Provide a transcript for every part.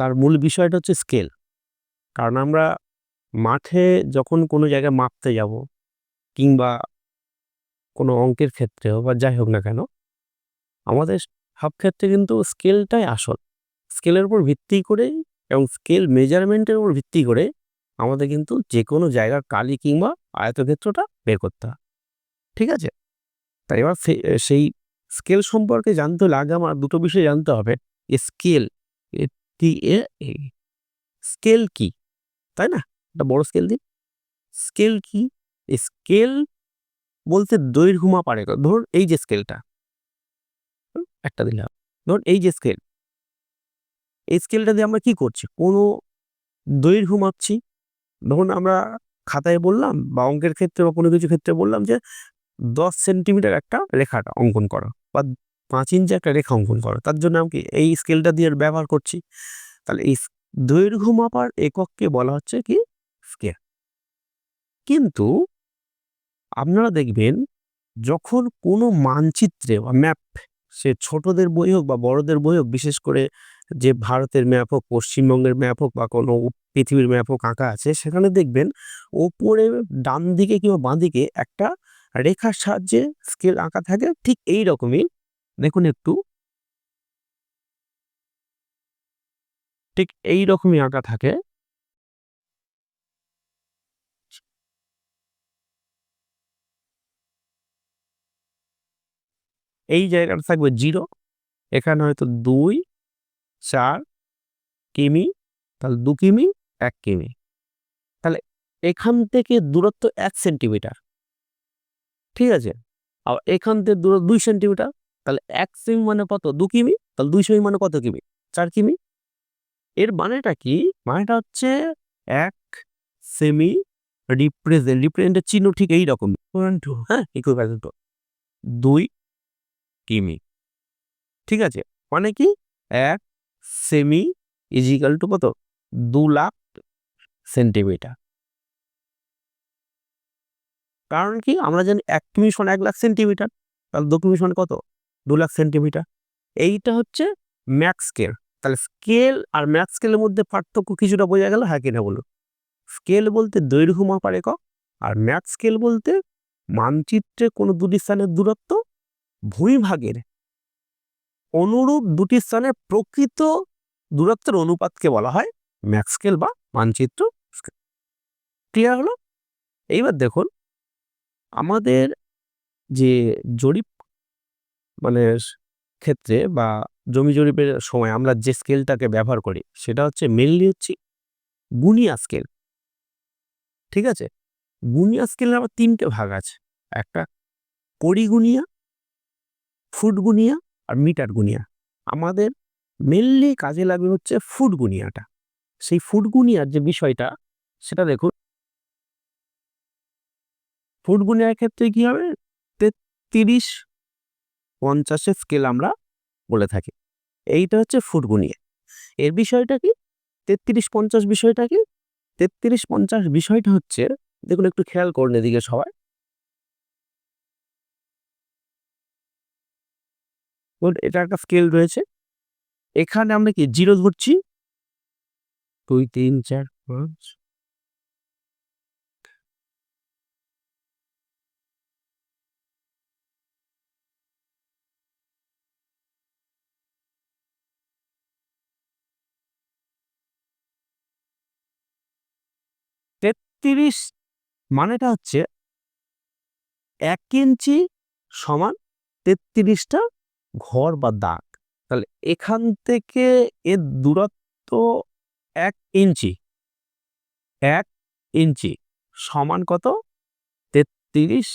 তার মূল বিষয়টা হচ্ছে স্কেল কারণ আমরা মাঠে যখন কোনো জায়গায় মাপতে যাব, কিংবা কোনো অঙ্কের ক্ষেত্রে হোক বা যাই হোক না কেন, আমাদের সব ক্ষেত্রে কিন্তু স্কেলটাই আসল। স্কেলের উপর ভিত্তি করে এবং স্কেল মেজারমেন্টের উপর ভিত্তি করে আমাদের কিন্তু যে কোনো জায়গার কালি কিংবা আয়তক্ষেত্রটা বের করতে হয়। ঠিক আছে? তাই এবার সেই স্কেল সম্পর্কে জানতে হলে আগে আমার দুটো বিষয় জানতে হবে। স্কেল টি এ স্কেল কি তাই না? একটা বড় স্কেল দিন। স্কেল কি স্কেল বলতে দৈর্ঘ্যমা পারে? ধরুন এই যে স্কেলটা একটা দিলাম। ধরুন এই যে স্কেল এই স্কেলটা দিয়ে আমরা কি করছি? কোনো দৈর্ঘ্য মাপছি। ধরুন আমরা খাতায় বললাম বা অঙ্কের ক্ষেত্রে বা কোনো কিছু ক্ষেত্রে বললাম যে দশ সেন্টিমিটার একটা রেখাটা অঙ্কন করো বা পাঁচ ইঞ্চি একটা রেখা অঙ্কন করো, তার জন্য আমি এই স্কেলটা দিয়ে ব্যবহার করছি? তাহলে এই দৈর্ঘ্য মাপার একককে বলা হচ্ছে কি? স্কেল। কিন্তু আপনারা দেখবেন যখন কোনো মানচিত্রে বা ম্যাপ, সে ছোটদের বই হোক বা বড়দের বই হোক, বিশেষ করে যে ভারতের ম্যাপ হোক, পশ্চিমবঙ্গের ম্যাপ হোক বা কোনো পৃথিবীর ম্যাপ হোক, আঁকা আছে, সেখানে দেখবেন ওপরে ডান দিকে কিংবা বাঁ দিকে একটা রেখার সাহায্যে স্কেল আঁকা থাকে, ঠিক এই রকমই দেখুন একটু। ঠিক এই রকমই আঁকা থাকে। এই জায়গাটা থাকবে জিরো। এখানে হয়তো দুই, চার কিমি, তাহলে দু কিমি, এক কিমি। তাহলে এখান থেকে দূরত্ব এক সেন্টিমিটার। ঠিক আছে? আর এখান থেকে দূরত্ব দুই সেন্টিমিটার। তাহলে এক সেমি মানে কত? দু কিমি? তাহলে দুই সেমি মানে কত কিমি? চার কিমি? এর মানেটা কি? মানেটা হচ্ছে এক সেমি রিপ্রেজেন্ট রিপ্রেজেন্টের চিহ্ন ঠিক এই রকম হ্যাঁ ইকুইভ্যালেন্ট দুই কিমি। ঠিক আছে? মানে কি? এক সেমি ইজিক্যাল টু কত? দু লাখ সেন্টিমিটার কারণ কি? আমরা জানি এক কিমি সমান এক লাখ সেন্টিমিটার তাহলে দু কিমি সমান কত? দু লাখ সেন্টিমিটার। এইটা হচ্ছে ম্যাক্স স্কেল। তাহলে স্কেল আর ম্যাক্স স্কেলের মধ্যে পার্থক্য কিছুটা বোঝা গেল হ্যাঁ কিনা বলুন? স্কেল বলতে দৈর্ঘ্য মাপার একক আর ম্যাক্স স্কেল বলতে মানচিত্রে কোনো দুটি স্থানের দূরত্ব ভূমিভাগের অনুরূপ দুটি স্থানের প্রকৃত দূরত্বের অনুপাতকে বলা হয় ম্যাক্স স্কেল বা মানচিত্র স্কেল। ক্লিয়ার হলো? এইবার দেখুন, আমাদের যে জরিপ মানে ক্ষেত্রে বা জমি জরিপের সময় আমরা যে স্কেলটাকে ব্যবহার করি, সেটা হচ্ছে মেনলি হচ্ছে গুনিয়া স্কেল ঠিক আছে? গুনিয়া স্কেলের আবার তিনটে ভাগ আছে। একটা পরিগুনিয়া ফুট গুনিয়া আর মিটার গুনিয়া। আমাদের মেনলি কাজে লাগবে হচ্ছে ফুট গুনিয়াটা। সেই ফুট গুনিয়ার যে বিষয়টা, সেটা দেখুন। ফুট গুনিয়ার ক্ষেত্রে কি হবে? তেত্রিশ পঞ্চাশের স্কেল আমরা বলে থাকি। এইটা হচ্ছে ফুট গুনিয়া এর বিষয়টা কি? তেত্রিশ পঞ্চাশ বিষয়টা কি? তেত্রিশ পঞ্চাশ বিষয়টা হচ্ছে, দেখুন একটু খেয়াল করুন এদিকে সবাই। এটা একটা স্কেল রয়েছে। এখানে আমরা কি? জিরো ধরছি। দুই, তিন, চার, পাঁচ তেত্রিশ মানেটা হচ্ছে এক ইঞ্চি সমান তেত্রিশটা ঘর বা দাগ। তাহলে এখান থেকে এর দূরত্ব এক ইঞ্চি। এক ইঞ্চি সমান কত? তেত্রিশ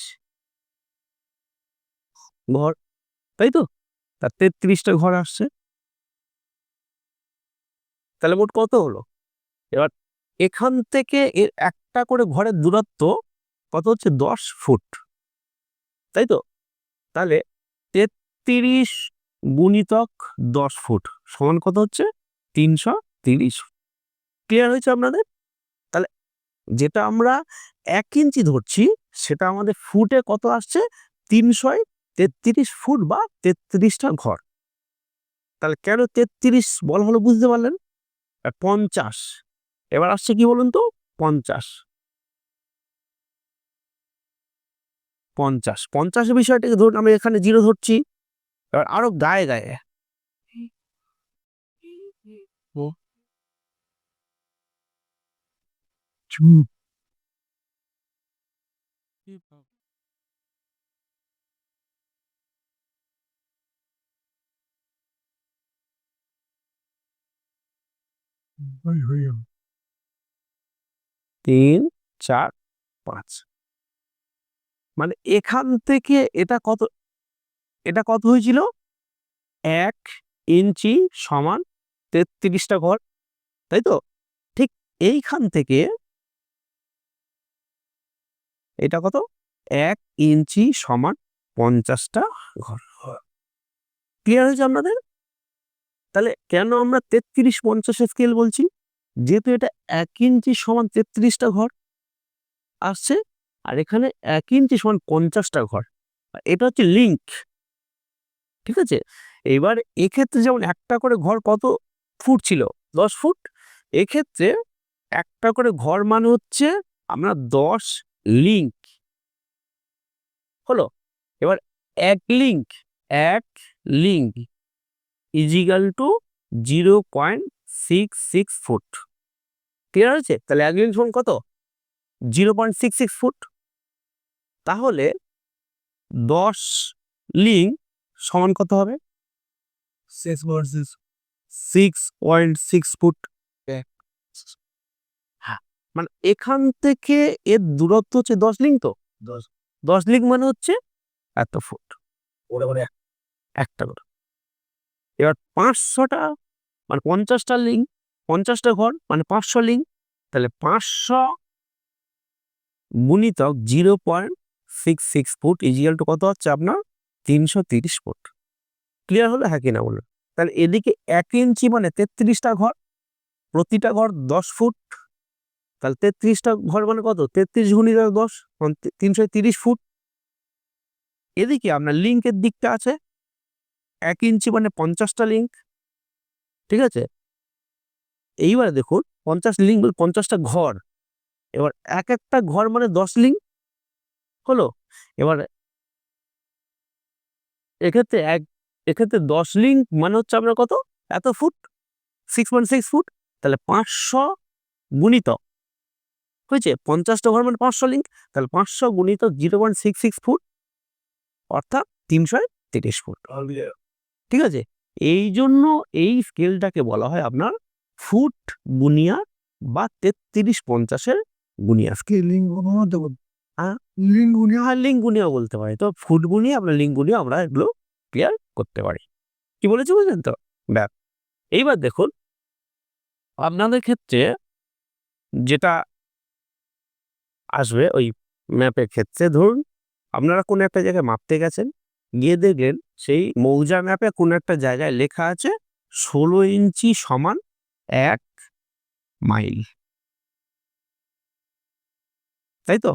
ঘর। তাই তো? তা তেত্রিশটা ঘর আসছে। তাহলে মোট কত হলো? এবার এখান থেকে এর একটা করে ঘরের দূরত্ব কত হচ্ছে? দশ ফুট। তাই তো? তাহলে তেত্রিশ গুণিতক দশ ফুট সমান কত হচ্ছে? তিনশো তিরিশ। ক্লিয়ার হয়েছে আপনাদের? তাহলে যেটা আমরা এক ইঞ্চি ধরছি, সেটা আমাদের ফুটে কত আসছে? তিনশো তেত্রিশ ফুট বা তেত্রিশটা ঘর। তাহলে কেন তেত্রিশ বল হলো বুঝতে পারলেন? পঞ্চাশ। এবার আসছে কি বলুন তো? পঞ্চাশ। পঞ্চাশ। পঞ্চাশ বিষয়টাকে ধরুন আমি এখানে জিরো ধরছি। এবার আরও গায়ে গায়ে। তিন, চার, পাঁচ। মানে এখান থেকে এটা কত এটা কত হয়েছিল? এক ইঞ্চি সমান তেত্রিশটা ঘর, তাই তো? ঠিক এইখান থেকে এটা কত? এক ইঞ্চি সমান পঞ্চাশটা ঘর। ক্লিয়ার হয়েছে আপনাদের? তাহলে কেন আমরা তেত্রিশ পঞ্চাশের স্কেল বলছি? যেহেতু এটা এক ইঞ্চি সমান তেত্রিশটা ঘর আসছে, আর এখানে এক ইঞ্চি সমান পঞ্চাশটা ঘর। এটা হচ্ছে লিঙ্ক ঠিক আছে? এবার এক্ষেত্রে যেমন একটা করে ঘর কত ফুট ছিল? দশ ফুট? এক্ষেত্রে একটা করে ঘর মানে হচ্ছে আমরা দশ লিঙ্ক হলো? এবার এক লিঙ্ক এক link equal to zero point six six foot clear হয়েছে? তাহলে এক লিঙ্ক সমান কত? Zero point six six foot তাহলে দশ লিঙ্ক সমান কত হবে? Six versus six point six foot মানে এখান থেকে এর দূরত্ব হচ্ছে দশ লিঙ্ক তো? দশ। দশ লিঙ্ক মানে হচ্ছে এত ফুট ওটা মানে একটা করে। এবার পাঁচশোটা মানে পঞ্চাশটা লিঙ্ক, পঞ্চাশটা ঘর মানে পাঁচশো লিঙ্ক, তাহলে পাঁচশো গুণিতক zero point six six foot equal to কত হচ্ছে আপনার? তিনশো তিরিশ ফুট। ক্লিয়ার হলো? হ্যাঁ কিনা বলুন। তাহলে এদিকে এক ইঞ্চি মানে তেত্রিশটা ঘর, প্রতিটা ঘর দশ ফুট। তাহলে তেত্রিশটা ঘর মানে কত? তেত্রিশ গুণিতক দশ তিনশো তিরিশ ফুট। এদিকে আপনার লিঙ্কের দিকটা আছে। এক ইঞ্চি মানে পঞ্চাশটা লিঙ্ক ঠিক আছে? এইবারে দেখুন পঞ্চাশ লিঙ্ক বলে পঞ্চাশটা ঘর। এবার এক একটা ঘর মানে দশ লিঙ্ক? হলো? এবার এক্ষেত্রে এক এক্ষেত্রে দশ লিঙ্ক মানে হচ্ছে আপনার কত? এত foot? Six point six foot? তাহলে পাঁচশো গুণিত হয়েছে? পঞ্চাশটা ঘর মানে পাঁচশো লিঙ্ক? তাহলে পাঁচশো গুণিত zero point six six foot অর্থাৎ তিনশো তিরিশ ফুট। ঠিক আছে? এই জন্য এই স্কেলটাকে বলা হয় আপনার ফুট বুনিয়া বা তেত্রিশ পঞ্চাশের বুনিয়া স্কেল। দেবো হ্যাঁ? লিঙ্ক গুনিয়া? হ্যাঁ লিঙ্ক বুনিয়া বলতে পারি। তো ফুট বুনিয়া আমরা লিঙ্ক বুনিয়া আমরা এগুলো ক্লিয়ার করতে পারি। কি বলেছি বুঝলেন তো? ব্যাপ এইবার দেখুন আপনাদের ক্ষেত্রে যেটা আসবে ওই ম্যাপের ক্ষেত্রে ধরুন আপনারা কোনো একটা জায়গায় মাপতে গেছেন গিয়ে দেখলেন সেই মৌজা ম্যাপে কোনো একটা জায়গায় লেখা আছে ষোলো ইঞ্চি সমান এক মাইল। তাই তো?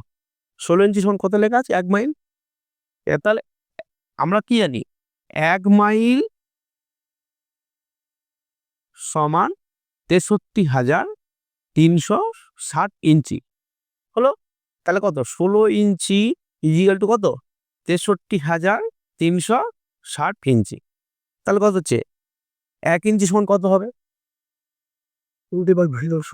ষোলো ইঞ্চি সমান কত লেখা আছে? এক মাইল? তাহলে আমরা কি জানি? এক মাইল সমান তেষট্টি হাজার তিনশো ষাট ইঞ্চি। হলো? তাহলে কত? ষোলো ইঞ্চি ইজিক্যাল টু কত? তেষট্টি হাজার তিনশো ষাট ইঞ্চি। তাহলে কত হচ্ছে? এক ইঞ্চি সমান কত হবে? উল্টে বাই ভাই দশ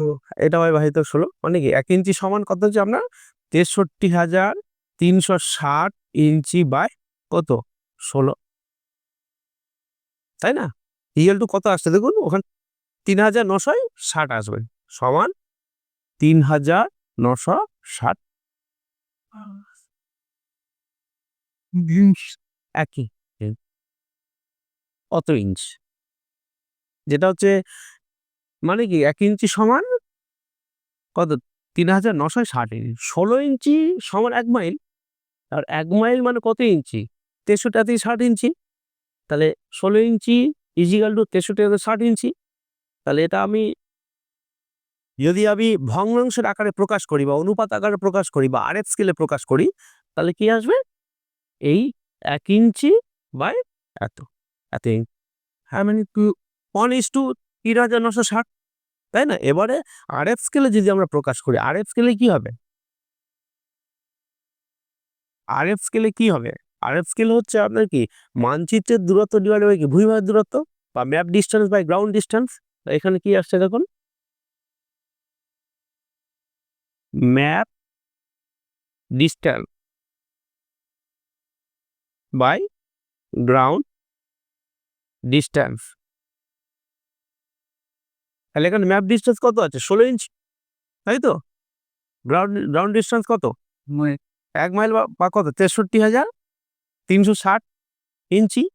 এটা হয় বাহিত ষোলো মানে কি? এক ইঞ্চি সমান কত হচ্ছে আপনার? তেষট্টি হাজার তিনশো ষাট ইঞ্চি বাই কত? ষোলো। তাই না? ইকুয়াল টু কত আসছে? দেখুন ওখানে তিন হাজার নশো ষাট আসবে। সমান তিন হাজার নশো ষাট। একই অত ইঞ্চ যেটা হচ্ছে মানে কি, এক ইঞ্চি সমান কত? তিন হাজার নশো ষাট ইঞ্চি ষোলো ইঞ্চি সমান এক মাইল আর এক মাইল মানে কত ইঞ্চি তেষট্টি ষাট ইঞ্চি তাহলে ষোলো ইঞ্চি ইজিক্যাল টু তেষট্টি ষাট ইঞ্চি তাহলে এটা আমি, যদি আমি ভগ্নাংশের আকারে প্রকাশ করি বা অনুপাত আকারে প্রকাশ করি বা আর আরেক স্কেলে প্রকাশ করি, তাহলে কি আসবে? এই এক ইঞ্চি বাই এত। এত ইঞ্চি হ্যাঁ মানে টু ওয়ান ইস টু তিন হাজার নশো ষাট, তাই না? এবারে আর এফ স্কেলে যদি আমরা প্রকাশ করি আর এফ স্কেলে কি হবে? আর এফ স্কেলে কি হবে? আর এফ স্কেল হচ্ছে আপনার কি? মানচিত্রের দূরত্ব ডিভাইড বাই কি? ভূমিভাগের দূরত্ব বা map distance by ground distance এখানে কি আসছে দেখুন? Map distance by ground distance তাহলে এখানে ম্যাপ ডিস্টেন্স কত আছে? ষোলো ইঞ্চ তাই তো? গ্রাউন্ড গ্রাউন্ড ডিস্টেন্স কত? এক মাইল বা- বা কত? তেষট্টি হাজার তিনশো ষাট ইঞ্চি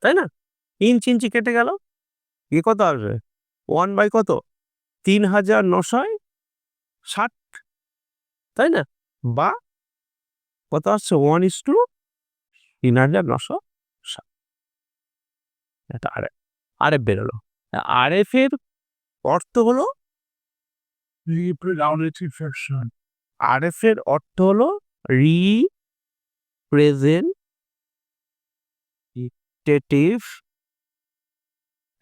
তাই না? ইঞ্চ ইঞ্চি কেটে গেল। এ কত আসবে? ওয়ান বাই কত? তিন হাজার নশয় ষাট তাই না? বা কত আসছে? ওয়ান ইস টু তিন হাজার নশো সাত এটা আর আর এফ বেরোলো। আর এফ এর অর্থ হলো আর এফ এর অর্থ হলো representative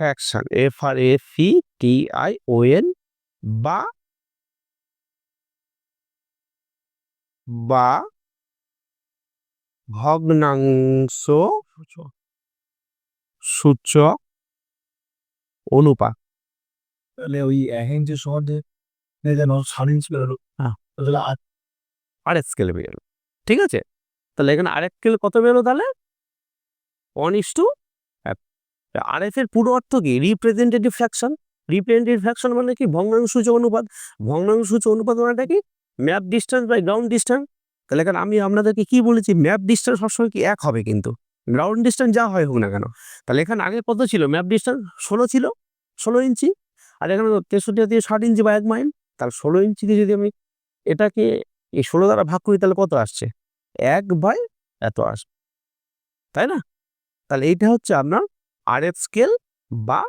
fraction F R A C T I O N বা বা ভগ্নাংশ সূচক অনুপাত। তাহলে ওই এক ইঞ্চি যেন সাড়ে ইঞ্চি বেরোলো হ্যাঁ। তাহলে আর আরেক স্কেলে বেরোলো। ঠিক আছে? তাহলে এখানে আরেক স্কেল কত বেরো তাহলে? One is to R F এর পুরো অর্থ কি? রিপ্রেজেন্টেটিভ ফ্র্যাকশন রিপ্রেজেন্টেটিভ ফ্র্যাকশন মানে কি? ভগ্নাংশ সূচক অনুপাত। ভগ্নাংশ সূচক অনুপাত মানেটা কি? Map distance by ground distance তাহলে এখানে আমি আপনাদেরকে কি বলেছি? ম্যাপ ডিস্টেন্স সবসময় কি এক হবে কিন্তু? গ্রাউন্ড ডিস্টেন্স যা হয় হোক না কেন। তাহলে এখানে আগে কত ছিল? ম্যাপ ডিস্টেন্স ষোলো ছিল? ষোলো ইঞ্চি? আর এখানে তেষট্টি দিয়ে ষাট ইঞ্চি বা এক মাইল তাহলে ষোলো ইঞ্চিকে যদি আমি এটাকে এই ষোলো দ্বারা ভাগ করি, তাহলে কত আসছে? এক বাই এত আসবে। তাই না? তাহলে এইটা হচ্ছে আপনার আর এফ স্কেল বা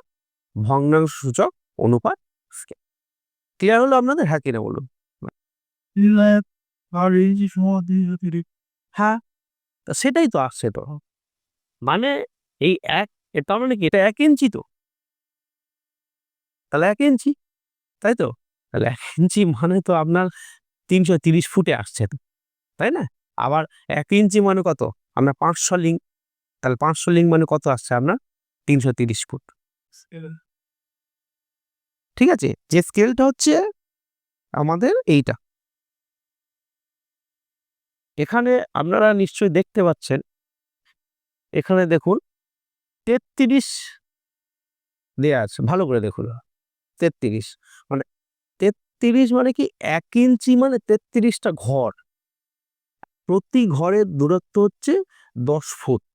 ভগ্নাংশ সূচক অনুপাত স্কেল ক্লিয়ার হলো আপনাদের? হ্যাঁ কিনা বলুন। আর সময় দিয়ে যদি হ্যাঁ তা সেটাই তো আসছে তো। মানে এই এক এ তার মানে কি? এটা এক ইঞ্চি তো। তাহলে এক ইঞ্চি তাই তো? তাহলে এক ইঞ্চি মানে তো আপনার তিনশো তিরিশ ফুটে আসছে তো তাই না? আবার এক ইঞ্চি মানে কত? আপনার পাঁচশো লিঙ্ক তাহলে পাঁচশো লিঙ্ক মানে কত আসছে আপনার? তিনশো তিরিশ ফুট। ঠিক আছে? যে স্কেলটা হচ্ছে আমাদের এইটা। এখানে আপনারা নিশ্চয়ই দেখতে পাচ্ছেন। এখানে দেখুন, তেত্রিশ দেয়া আছে, ভালো করে দেখুন। তেত্রিশ মানে তেত্রিশ মানে কি এক ইঞ্চি মানে তেত্রিশটা ঘর। প্রতি ঘরের দূরত্ব হচ্ছে দশ ফুট।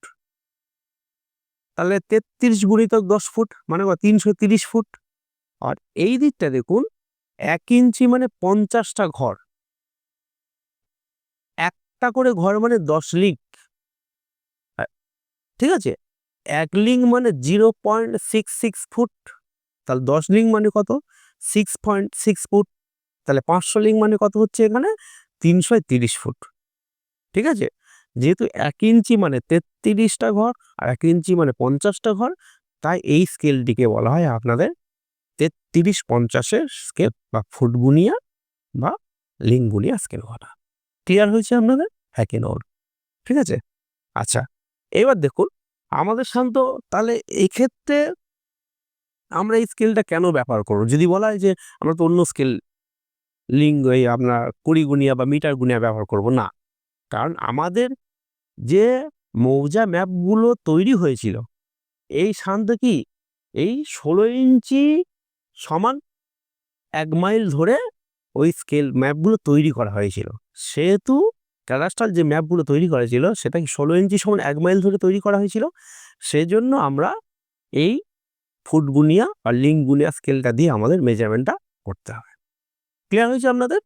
তাহলে তেত্রিশ গুণিতক দশ ফুট মানে তিনশো তিরিশ ফুট। আর এই দিকটা দেখুন, এক ইঞ্চি মানে পঞ্চাশটা ঘর। একটা করে ঘর মানে দশ লিঙ্ক ঠিক আছে? এক লিঙ্ক মানে zero point six six foot তাহলে দশ লিঙ্ক মানে কত? সিক্স পয়েন্ট সিক্স ফুট তাহলে পাঁচশো লিঙ্ক মানে কত হচ্ছে এখানে? তিনশো তিরিশ ফুট ঠিক আছে? যেহেতু এক ইঞ্চি মানে তেত্রিশটা ঘর আর এক ইঞ্চি মানে পঞ্চাশটা ঘর, তাই এই স্কেলটিকে বলা হয় আপনাদের তেত্রিশ পঞ্চাশের স্কেল বা ফুট গুনিয়া বা লিঙ্ক গুনিয়া স্কেল করা ক্লিয়ার হয়েছে আপনাদের? হ্যাঁ কি ঠিক আছে? আচ্ছা এবার দেখুন, আমাদের শান্ত, তাহলে এই ক্ষেত্রে আমরা এই স্কেলটা কেন ব্যবহার করব? যদি বলা হয় যে আমরা তো অন্য স্কেল, লিঙ্গ, এই আপনার কুড়ি গুনিয়া বা মিটার গুনিয়া ব্যবহার করব, না। কারণ আমাদের যে মৌজা ম্যাপগুলো তৈরি হয়েছিল, এই শান্ত কি? এই ষোলো ইঞ্চি সমান এক মাইল ধরে ওই স্কেল ম্যাপগুলো তৈরি করা হয়েছিল। সেহেতু ক্যাডাস্ট্রাল যে ম্যাপগুলো তৈরি করেছিল সেটা কি ষোলো ইঞ্চি সমান এক মাইল ধরে তৈরি করা হয়েছিল। সেজন্য আমরা এই ফুট গুনিয়া আর লিঙ্ক গুনিয়া স্কেলটা দিয়ে আমাদের মেজারমেন্টটা করতে হবে ক্লিয়ার হয়েছে আপনাদের?